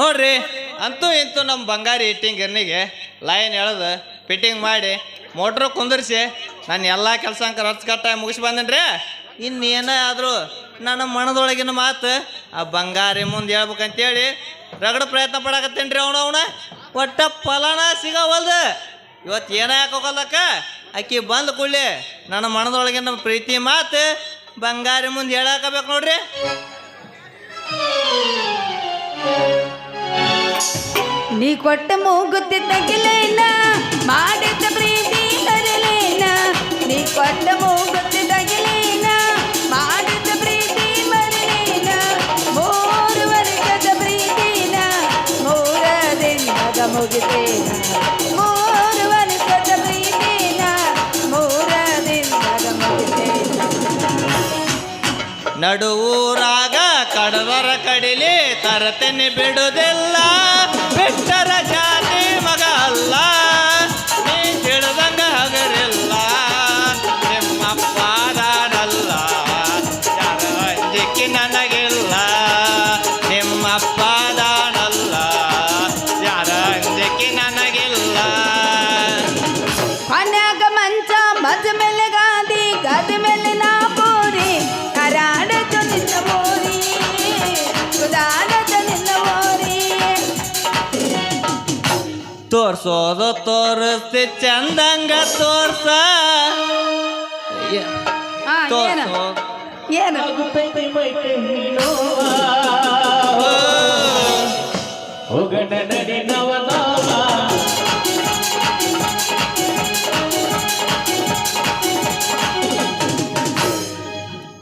ನೋಡ್ರಿ, ಅಂತೂ ಇಂತೂ ನಮ್ಮ ಬಂಗಾರಿ ಇಟ್ಟಿಂಗ್ ಗಿರ್ನಿಗೆ ಲೈನ್ ಎಳೆದು ಫಿಟ್ಟಿಂಗ್ ಮಾಡಿ ಮೋಟ್ರ್ ಕುಂದಿರ್ಸಿ, ನಾನು ಎಲ್ಲ ಕೆಲಸ ಕಟ್ಟಾಗಿ ಮುಗಿಸಿ ಬಂದೇನ್ರಿ. ಇನ್ನೇನೇ ಆದರೂ ನನ್ನ ಮನದೊಳಗಿನ ಮಾತು ಆ ಬಂಗಾರಿ ಮುಂದೆ ಹೇಳ್ಬೇಕಂತೇಳಿ ರಗಡ ಪ್ರಯತ್ನ ಪಡಕತ್ತೇನ್ರಿ ಅವನು, ಅವನ? ಒಟ್ಟ ಫಲಾನ ಸಿಗವಲ್ದು. ಇವತ್ತು ಏನೇ ಹಾಕೋಕಲ್ಲಕ್ಕ? ಆಕಿ ಬಂದ ಕೂಡಲಿ ನನ್ನ ಮನದೊಳಗಿನ ಪ್ರೀತಿ ಮಾತು ಬಂಗಾರಿ ಮುಂದೆ ಹೇಳಾಕಬೇಕು ನೋಡ್ರಿ. ನೀ ಕೊಟ್ಟ ಮೂಗುತ್ತಿ ತಗಿಲೇನ? ಮಾಡಿದ ಪ್ರೀತಿ ಬರಲೇನ ನೀ ಕೊಟ್ಟ ಮೂಗುತ್ತಿ ತಗಿಲೇನ? ಮಾಡಿದ ಪ್ರೀತಿ ಬರಲೇನ ಮೂರು ವರ್ಷದ ಪ್ರೀತಿನ ಮೂರ ದಿನದ ಮುಗಿತೇನ? ಮೂರು ವರ್ಷದ ಪ್ರೀತಿನ ಮೂರ ದಿನದ ಮುಗಿತೇನ? ನಡುವೂರಾಗ ಕಡವರ ಕಡಿಲಿ ತರತೆನೆ ಬಿಡುವುದಿಲ್ಲ. ತೋರ್ಸೋದು ತೋರಿಸ್ತಿ ಚಂದಂಗ ತೋರ್ಸ. ಹಾ ಏನು? ತೋರ್ಸೋ. ಏನು? ಹೋಗಣ ನಡಿ ನವನಾಮ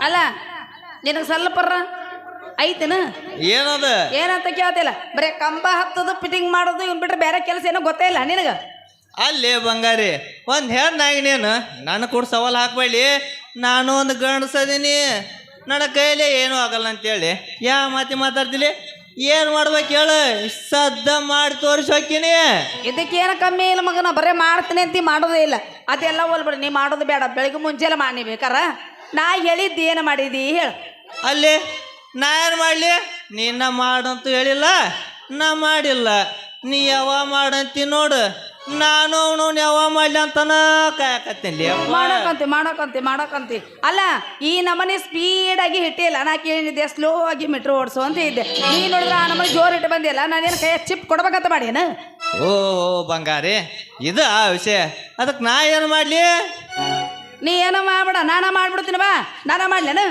ಅಲ್ಲ ನಿನಗೆ ಸಲ್ಲಪ್ಪರ ಐತೇನ? ಏನದ? ಏನಂತ ಕೇಳ್ತಿಲ್ಲ. ಬರೀ ಕಂಬ ಹತ್ತದು ಫಿಟ್ಟಿಂಗ್ ಮಾಡೋದು ಇವ್ನು ಬಿಟ್ರೆ ಬೇರೆ ಕೆಲಸ ಏನೋ ಗೊತ್ತೇ ಇಲ್ಲ ನಿನಗೆ. ಅಲ್ಲಿ ಬಂಗಾರಿ ಒಂದ್ ಹೆಣ್ಣಾಗಿ ನೀನು. ನನ್ನ ಕೂಡ ಸವಾಲ್ ಹಾಕ್ಬೇಡಿ. ನಾನು ಒಂದು ಗಂಡಸದೀನಿ. ನನ್ನ ಕೈಲಿ ಏನೂ ಆಗಲ್ಲ ಅಂತೇಳಿ. ಯಾ ಮಾತಿ ಮಾತಾಡ್ತಿಲಿ ಏನು ಮಾಡ್ಬೇಕು ಹೇಳು? ಸದ್ದ ಮಾಡಿ ತೋರಿಸಿ ಇದಕ್ಕೆ ಇದಕ್ಕೇನು ಕಮ್ಮಿ ಇಲ್ಲ ಮಗನ? ಬರೀ ಮಾಡ್ತೀನಿ ಅಂತ ಮಾಡೋದೇ ಇಲ್ಲ. ಅದೆಲ್ಲ ಹೋಲ್ಬಿಡಿ. ನೀ ಮಾಡೋದು ಬೇಡ. ಬೆಳಿಗ್ಗೆ ಮುಂಚೆಲ್ಲ ಮಾಡಿ ಬೇಕಾರ. ನಾ ಹೇಳಿದ್ದು ಏನು ಮಾಡಿದಿ? ಹೇಳು. ಅಲ್ಲಿ ನಾ ಏನು ಮಾಡಲಿ? ನಿನ್ನ ಮಾಡಂತೂ ಹೇಳಿಲ್ಲ ನಾ ಮಾಡಿಲ್ಲ. ನೀ ಯಾವ ಮಾಡಂತಿ ನೋಡು. ನಾನು ಅವನು ಯಾವ ಮಾಡ್ಲಿ ಅಂತನ ಕಾಯಕತ್ತೀನಿ. ಮಾಡಕಂತಿ ಮಾಡಕಂತಿ ಮಾಡಕಂತಿ. ಅಲ್ಲ ಈ ನಮನೆ ಸ್ಪೀಡ್ ಆಗಿ ಹಿಟ್ಟಿಲ್ಲ ನಾ ಕೇಳಿದ್ದೆ ಸ್ಲೋ ಆಗಿ ಮೆಟ್ರೋ ಓಡಿಸು ಅಂತ ಇದ್ದೆ. ನೀ ನೋಡಿದ್ರೆ ಆ ನಮನೆ ಜೋರ್ ಇಟ್ಟು ಬಂದಿಲ್ಲ. ನಾನೇನು ಕೈ ಚಿಪ್ ಕೊಡ್ಬೇಕಂತ ಮಾಡೇನು ಓ ಬಂಗಾರಿ ಇದು ಆ ವಿಷಯ. ಅದಕ್ಕೆ ನಾ ಏನು ಮಾಡಲಿ? ನೀ ಏನೋ ಮಾಡ್ಬೇಡ. ನಾನ ಮಾಡ್ಬಿಡ್ತೀನಿ ಬಾ. ನಾನ ಮಾಡ್ಲೇನು?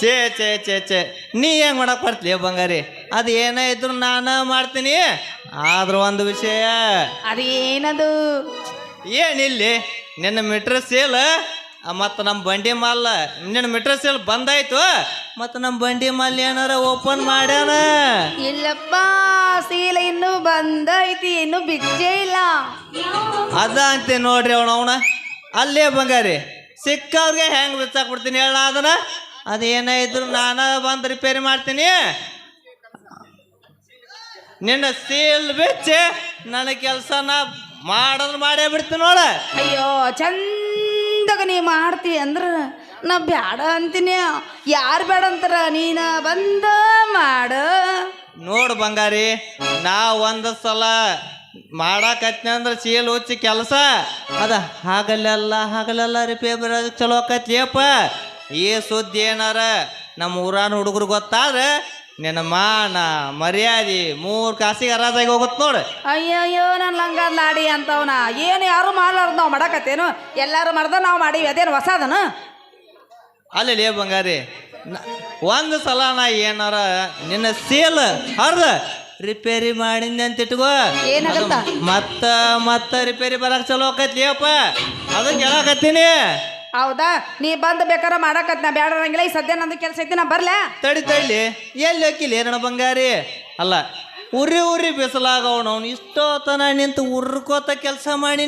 ಚೇ ಚೇ ಚೇ ಚೇ ನೀ ಹೆಂಗೆ ಮಾಡಕ್ಕೆ ಬರ್ತೀಯ ಬಂಗಾರಿ? ಅದು ಏನೇ ಇದ್ರು ನಾನು ಮಾಡ್ತೀನಿ. ಆದ್ರ ಒಂದು ವಿಷಯ. ಅದೇನದು? ಏನಿಲ್ಲಿ? ನಿನ್ನ ಮೀಟ್ರ್ ಸೇಲ್ ಮತ್ತು ನಮ್ಮ ಬಂಡಿ ಮಾಲ್ ನಿನ್ನ ಮೀಟ್ರ್ ಸೇಲ್ ಬಂದಾಯ್ತು. ಮತ್ತು ನಮ್ಮ ಬಂಡಿ ಮಾಲ್ ಏನಾರ ಓಪನ್ ಮಾಡ್ಯಾನ? ಇಲ್ಲಪ್ಪ ಸೀಲ ಇನ್ನು ಬಂದೈತಿ ಇನ್ನು ಬಿಚ್ಚೇ ಇಲ್ಲ. ಅದ ಅಂತೀನಿ ನೋಡ್ರಿ ಅವನ ಅವನ ಅಲ್ಲೇ ಬಂಗಾರಿ ಸಿಕ್ಕವ್ರಿಗೆ ಹೆಂಗೆ ಬಿಚ್ಚಾಕ್ಬಿಡ್ತೀನಿ ಹೇಳ ಅದನ್ನ. ಅದೇನೇ ಇದ್ರು ನಾನು ಬಂದು ರಿಪೇರಿ ಮಾಡ್ತೀನಿ. ನಿನ್ನ ಸೀಲ್ ಬಿಚ್ಚಿ ನನ್ನ ಕೆಲಸನ ಮಾಡೋದು ಮಾಡೇ ಬಿಡ್ತೀನಿ ನೋಡ. ಅಯ್ಯೋ ಚಂದಾಗ ನೀ ಮಾಡ್ತಿ ಅಂದ್ರ ನಾ ಬ್ಯಾಡ ಅಂತೀನಿ. ಯಾರು ಬೇಡ ಅಂತಾರ ನೀನ ಬಂದ ಮಾಡ. ನೋಡು ಬಂಗಾರಿ ನಾ ಒಂದು ಸಲ ಮಾಡಾಕತ್ನಿ ಅಂದ್ರೆ ಚೀಲ್ ಹುಚ್ಚಿ ಕೆಲಸ. ಅದ ಹಾಗಲ್ಲೆಲ್ಲ ಹಾಗಲೆಲ್ಲ ರಿಪೇರಿ ಚಲೋ ಆಕತ್ಲಿಯಪ್ಪ ಈ ಸುದ್ದಿ ಏನಾರ ನಮ್ಮ ಊರಾನ ಹುಡುಗರು ಗೊತ್ತಾದ್ರೆ ನಿನ್ನ ಮಾನ ಮರ್ಯಾದೆ ಮೂರು ಕಾಸಿಗೆ ಅರಾಜಾಗಿ ಹೋಗುತ್ತೆ ನೋಡು. ಅಯ್ಯಯ್ಯೋ ನನ್ನ ಲಂಗ ಲಾಡಿ ಅಂತವನ. ಏನು ಯಾರು ಮಾಡ್ಲಾರ್ದು ನಾವು ಮಾಡಕತ್ತೇನು? ಎಲ್ಲರೂ ಮಾಡ್ದ ನಾವು ಮಾಡೀವಿ. ಅದೇನು ಹೊಸದನ? ಅಲ್ಲಿ ಬಂಗಾರಿ ನ- ಒಂದು ಸಲ ನಾ ಏನಾರ ನಿನ್ನ ಸೇಲ್ ಹರ್ದ ರಿಪೇರಿ ಮಾಡಿದ್ನಿ ಅಂತ ಇಟ್ಕೋ. ಏನಾಗತ್ತ? ಮತ್ತ ಮತ್ತ ರಿಪೇರಿ ಬರಕ್ ಚಲೋ ಆಕೈತಿ ಅಪ್ಪ. ಅದಕ್ಕೆ ಹೇಳಕತ್ತೀನಿ. ಹೌದಾ? ನೀ ಬಂದ್ ಬೇಕಾರ ಮಾಡಕತ್ ನಾ ಅನ್ನಂಗಿಲ್ಲ. ಈ ಸದ್ಯ ನಂದು ಕೆಲಸ ಐತಿ, ನಾ ಬರ್ಲಾ? ತಡಿ ತಡಿ. ಎಲ್ಲಿ ಹೋಗಿಲ್ಲ ನನ್ನ ಬಂಗಾರಿ? ಅಲ್ಲ, ಉರಿ ಉರಿ ಬಿಸಿಲಾಗವನು ಅವನು ಇಷ್ಟೋತನ ನಿಂತು ಉರ್ಕೋತ ಕೆಲಸ ಮಾಡಿ